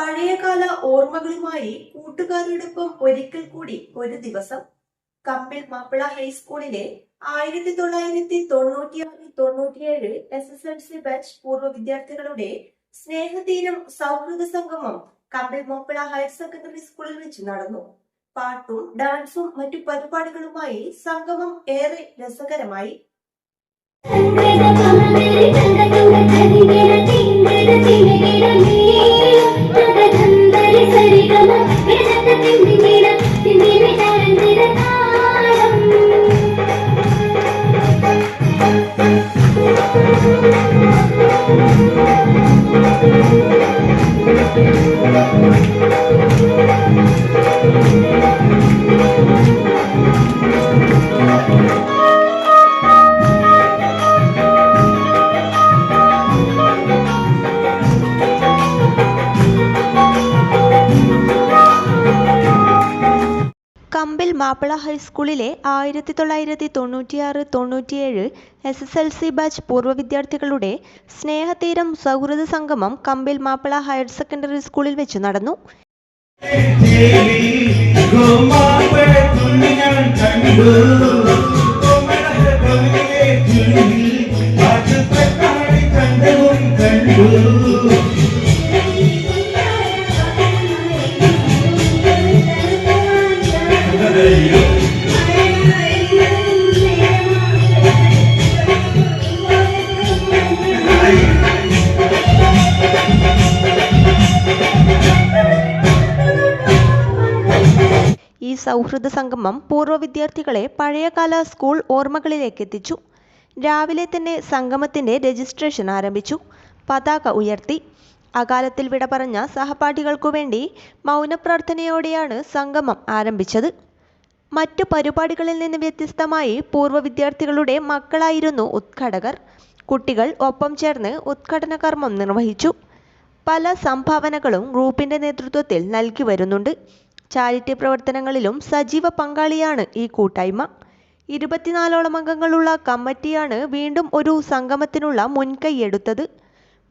പഴയകാല ഓർമ്മകളുമായി കൂട്ടുകാരോടൊപ്പം ഒരിക്കൽ കൂടി ഒരു ദിവസം കമ്പിൾ മാപ്പിള ഹൈസ്കൂളിലെ ആയിരത്തി തൊള്ളായിരത്തി തൊണ്ണൂറ്റിയാറ് തൊണ്ണൂറ്റിയേഴ് S S L C batch പൂർവ വിദ്യാർത്ഥികളുടെ സ്നേഹതീരം സൗഹൃദ സംഗമം കമ്പിൾ മാപ്പിള ഹയർ സെക്കൻഡറി സ്കൂളിൽ വെച്ച് നടന്നു. പാട്ടും ഡാൻസും മറ്റു പരിപാടികളുമായി സംഗമം ഏറെ രസകരമായി. കമ്പിൽ മാപ്പിള ഹൈസ്കൂളിലെ ആയിരത്തി തൊള്ളായിരത്തി തൊണ്ണൂറ്റിയാറ് തൊണ്ണൂറ്റിയേഴ് S S L C batch പൂർവ വിദ്യാർത്ഥികളുടെ സ്നേഹതീരം സൗഹൃദ സംഗമം കമ്പിൽ മാപ്പിള ഹയർ സെക്കൻഡറി സ്കൂളിൽ വെച്ച് നടന്നു. ഈ സൗഹൃദ സംഗമം പൂർവ വിദ്യാർത്ഥികളെ പഴയകാല സ്കൂൾ ഓർമ്മകളിലേക്ക് എത്തിച്ചു രാവിലെ തന്നെ സംഗമത്തിന്റെ രജിസ്ട്രേഷൻ ആരംഭിച്ചു. പതാക ഉയർത്തി. അകാലത്തിൽ വിട പറഞ്ഞ സഹപാഠികൾക്കു വേണ്ടി മൗനപ്രാർത്ഥനയോടെയാണ് സംഗമം ആരംഭിച്ചത്. മറ്റു പരിപാടികളിൽ നിന്ന് വ്യത്യസ്തമായി പൂർവ വിദ്യാർത്ഥികളുടെ മക്കളായിരുന്നു ഉദ്ഘാടകർ. കുട്ടികൾ ഒപ്പം ചേർന്ന് ഉദ്ഘാടന കർമ്മം നിർവഹിച്ചു. പല സംഭാവനകളും ഗ്രൂപ്പിന്റെ നേതൃത്വത്തിൽ നൽകി വരുന്നുണ്ട്. ചാരിറ്റി പ്രവർത്തനങ്ങളിലും സജീവ പങ്കാളിയാണ് ഈ കൂട്ടായ്മ. ഇരുപത്തിനാലോളം അംഗങ്ങളുള്ള കമ്മിറ്റിയാണ് വീണ്ടും ഒരു സംഗമത്തിനുള്ള മുൻകൈയെടുത്തത്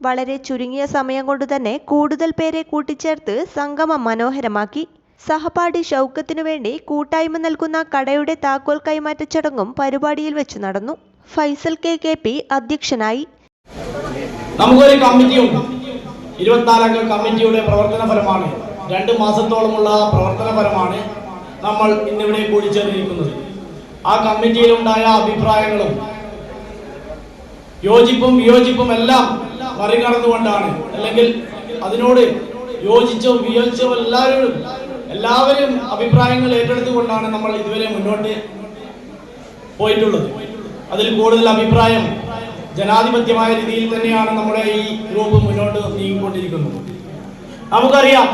വളരെ ചുരുങ്ങിയ സമയം കൊണ്ട് തന്നെ കൂടുതൽ പേരെ കൂട്ടിച്ചേർത്ത് സംഗമം മനോഹരമാക്കി. സഹപാഠി ഷൗക്കത്തിനു വേണ്ടി കൂട്ടായ്മ നൽകുന്ന കടയുടെ താക്കോൽ കൈമാറ്റ ചടങ്ങും പരിപാടിയിൽ വെച്ച് നടന്നു. ഫൈസൽ കെ. കെ. പി. അധ്യക്ഷനായി. നമുക്കൊരു കമ്മിറ്റിയുണ്ട്. ഇരുപത്തിനാലംഗ കമ്മിറ്റിയുടെ പ്രവർത്തന ഫലമാണ്. രണ്ട് മാസത്തോളമുള്ള പ്രവർത്തനപരമാണ് നമ്മൾ ഇന്നിവിടെ കൂടിച്ചേർന്നിരിക്കുന്നത്. ആ കമ്മിറ്റിയിലുണ്ടായ അഭിപ്രായങ്ങളും യോജിപ്പും വിയോജിപ്പും എല്ലാം മറികടന്നുകൊണ്ടാണ്. അല്ലെങ്കിൽ അതിനോട് യോജിച്ചോ വിയോജിച്ചോ എല്ലാവരും എല്ലാവരും അഭിപ്രായങ്ങൾ ഏറ്റെടുത്തുകൊണ്ടാണ് നമ്മൾ ഇതുവരെ മുന്നോട്ട് പോയിട്ടുള്ളത്. അതിൽ കൂടുതൽ അഭിപ്രായം ജനാധിപത്യമായ രീതിയിൽ തന്നെയാണ് നമ്മുടെ ഈ ഗ്രൂപ്പ് മുന്നോട്ട് നീങ്ങിക്കൊണ്ടിരിക്കുന്നത്. നമുക്കറിയാം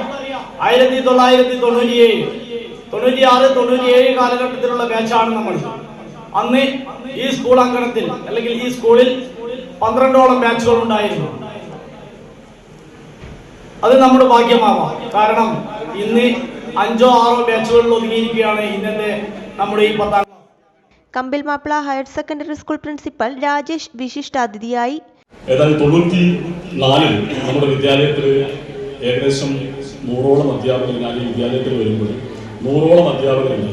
ആയിരത്തി തൊള്ളായിരത്തി തൊണ്ണൂറ്റിയേഴ് തൊണ്ണൂറ്റി ഏഴ് കാലഘട്ടത്തിലുള്ള ബാച്ചാണ് നമ്മൾ. അന്ന് ഈ സ്കൂൾ അങ്കണത്തിൽ അല്ലെങ്കിൽ ഈ സ്കൂളിൽ പന്ത്രണ്ടോളം ബാച്ചുകൾ ഉണ്ടായിരുന്നു. അത് നമ്മുടെ ഭാഗ്യമാവാം. കാരണം ഇന്ന് അഞ്ചോ ആറോ ബാച്ചുകളിൽ ഒതുങ്ങിയിരിക്കുകയാണ് ഇന്നത്തെ നമ്മുടെ ഈ പത്താം Kambil Mappila higher secondary school principal Rajesh വിശിഷ്ടാതിഥിയായി. ഏതാണ്ട് തൊണ്ണൂറ്റി നാലിൽ നമ്മുടെ വിദ്യാലയത്തിൽ ഏകദേശം നൂറോളം അധ്യാപകർ ഞാൻ ഈ വിദ്യാലയത്തിൽ വരുമ്പോൾ നൂറോളം അധ്യാപകരുണ്ട്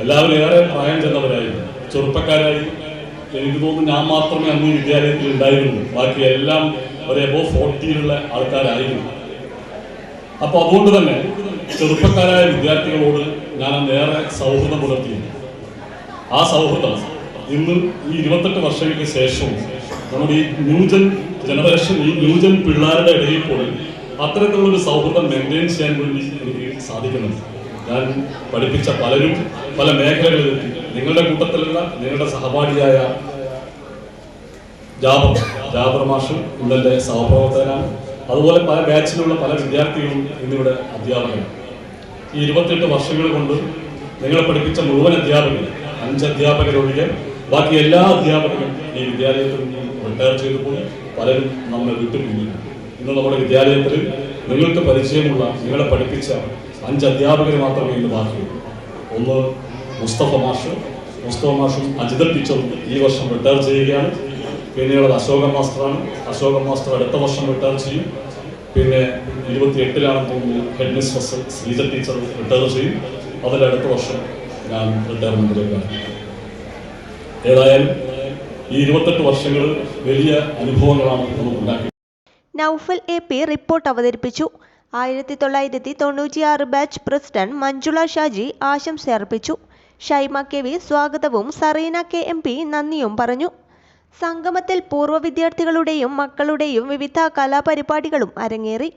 എല്ലാവരും ഏറെ പ്രായം ചെന്നവരായിരുന്നു ചെറുപ്പക്കാരായി. എനിക്ക് തോന്നുന്നു ഞാൻ മാത്രമേ അന്ന് ഈ വിദ്യാലയത്തിൽ ഉണ്ടായിരുന്നു ബാക്കി എല്ലാം ഒരു എബോ ഫോർട്ടിയിലുള്ള ആൾക്കാരായിരുന്നു. അപ്പോൾ അതുകൊണ്ട് തന്നെ ചെറുപ്പക്കാരായ വിദ്യാർത്ഥികളോട് ഞാൻ ഏറെ സൗഹൃദം പുലർത്തി ആ സൗഹൃദം ഇന്ന് ഈ ഇരുപത്തെട്ട് വർഷങ്ങൾക്ക് ശേഷവും നമ്മുടെ ഈ ന്യൂജൻ ജനറേഷൻ ഈ ന്യൂജൻ പിള്ളേരുടെ ഇടയിൽ പോയി അത്തരത്തിലുള്ള ഒരു സൗഹൃദം മെയിന്റെയിൻ ചെയ്യാൻ വേണ്ടി എനിക്ക് സാധിക്കുന്നുണ്ട്. ഞാൻ പഠിപ്പിച്ച പലരും പല മേഖലകളിൽ നിങ്ങളുടെ കൂട്ടത്തിലുള്ള നിങ്ങളുടെ സഹപാഠിയായ ജാബർ ജാബർ മാഷും ഇന്നലെ സഹപ്രവർത്തകനാണ്. അതുപോലെ പല ബാച്ചിലുള്ള പല വിദ്യാർത്ഥികളും ഇന്നിവിടെ അധ്യാപകരാണ്. ഈ ഇരുപത്തെട്ട് വർഷങ്ങൾ കൊണ്ട് നിങ്ങളെ പഠിപ്പിച്ച മുഴുവൻ അധ്യാപകർ അഞ്ച് അധ്യാപകരൊഴികെ ബാക്കി എല്ലാ അധ്യാപകരും ഈ വിദ്യാലയത്തിൽ നിന്ന് റിട്ടയർ ചെയ്തു പോയി. പലരും നമ്മെ വിട്ടുപിരിഞ്ഞു. ഇന്ന് നമ്മുടെ വിദ്യാലയത്തിൽ നിങ്ങൾക്ക് പരിചയമുള്ള നിങ്ങളെ പഠിപ്പിച്ച അഞ്ച് അധ്യാപകർ മാത്രമേ ഇന്ന് ബാക്കിയുള്ളൂ. ഒന്ന് മുസ്തഫ മാഷ്. മുസ്തഫ മാഷും അജിതൽ ടീച്ചറും ഈ വർഷം റിട്ടയർ ചെയ്യുകയാണ്. പിന്നെയുള്ളത് അശോക മാസ്റ്ററാണ്. അശോക മാസ്റ്റർ അടുത്ത വർഷം റിട്ടയർ ചെയ്യും. പിന്നെ ഇരുപത്തി എട്ടിലാണെന്ന് തോന്നുന്നു head mistress Sreeja teacher retire ചെയ്യും. അതിൽ അടുത്ത വർഷം ഞാൻ റിട്ടയർമെന്റിലേക്കാണ് ഏതായാലും ഈ ഇരുപത്തെട്ട് വർഷങ്ങൾ വലിയ അനുഭവങ്ങളാണ് നമുക്ക് ഉണ്ടാക്കി നൌഫൽ എ പി റിപ്പോർട്ട് അവതരിപ്പിച്ചു. ആയിരത്തി തൊള്ളായിരത്തി തൊണ്ണൂറ്റിയാറ് ബാച്ച് പ്രസിഡന്റ് മഞ്ജുള ഷാജി ആശംസ അർപ്പിച്ചു. ഷൈമ കെ വി സ്വാഗതവും സറീന കെ എം പി നന്ദിയും പറഞ്ഞു. സംഗമത്തിൽ പൂർവ വിദ്യാർത്ഥികളുടെയും മക്കളുടെയും വിവിധ കലാപരിപാടികളും അരങ്ങേറി.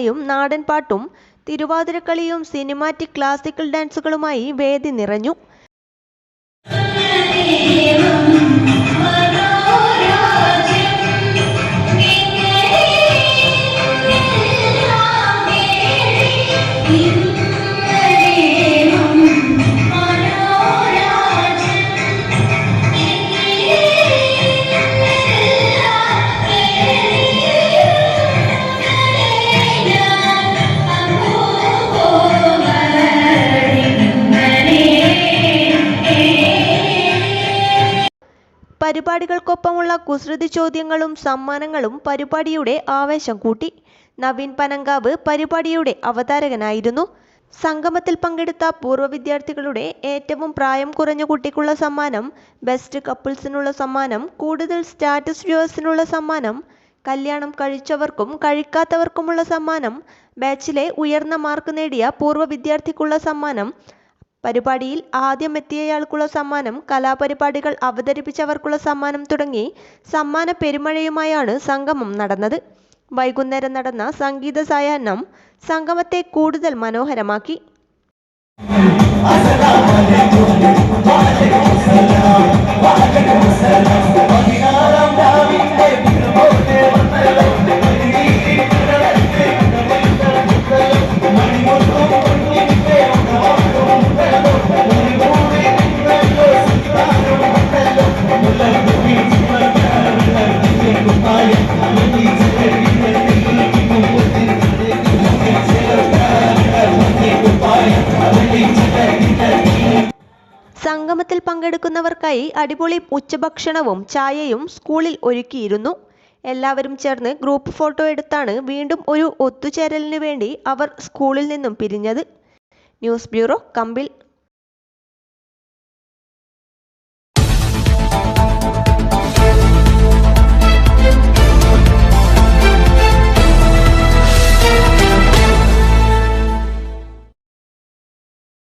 ഒപ്പനയും നാടൻപാട്ടും തിരുവാതിരക്കളിയും സിനിമാറ്റിക് ക്ലാസിക്കൽ ഡാൻസുകളുമായി വേദി നിറഞ്ഞു. പരിപാടികൾക്കൊപ്പമുള്ള കുസൃതി ചോദ്യങ്ങളും സമ്മാനങ്ങളും പരിപാടിയുടെ ആവേശം കൂട്ടി. നവീൻ പനങ്കാവ് പരിപാടിയുടെ അവതാരകനായിരുന്നു. സംഗമത്തിൽ പങ്കെടുത്ത പൂർവ വിദ്യാർത്ഥികളുടെ ഏറ്റവും പ്രായം കുറഞ്ഞ കുട്ടിക്കുള്ള സമ്മാനം ബെസ്റ്റ് കപ്പിൾസിനുള്ള സമ്മാനം കൂടുതൽ സ്റ്റാറ്റസ് വ്യൂവേഴ്സിനുള്ള സമ്മാനം കല്യാണം കഴിച്ചവർക്കും കഴിക്കാത്തവർക്കുമുള്ള സമ്മാനം ബാച്ചിലെ ഉയർന്ന മാർക്ക് നേടിയ പൂർവ വിദ്യാർത്ഥിക്കുള്ള സമ്മാനം പരിപാടിയിൽ ആദ്യം എത്തിയയാൾക്കുള്ള സമ്മാനം കലാപരിപാടികൾ അവതരിപ്പിച്ചവർക്കുള്ള സമ്മാനം തുടങ്ങി സമ്മാന പെരുമഴയുമായാണ് സംഗമം നടന്നത്. വൈകുന്നേരം നടന്ന സംഗീത സായാഹ്നം സംഗമത്തെ കൂടുതൽ മനോഹരമാക്കി. സംഗമത്തിൽ പങ്കെടുക്കുന്നവർക്കായി അടിപൊളി ഉച്ചഭക്ഷണവും ചായയും സ്കൂളിൽ ഒരുക്കിയിരുന്നു. എല്ലാവരും ചേർന്ന് ഗ്രൂപ്പ് ഫോട്ടോ എടുത്താണ് വീണ്ടും ഒരു ഒത്തുചേരലിനു വേണ്ടി അവർ സ്കൂളിൽ നിന്നും പിരിഞ്ഞത്. ന്യൂസ് ബ്യൂറോ കമ്പിൽ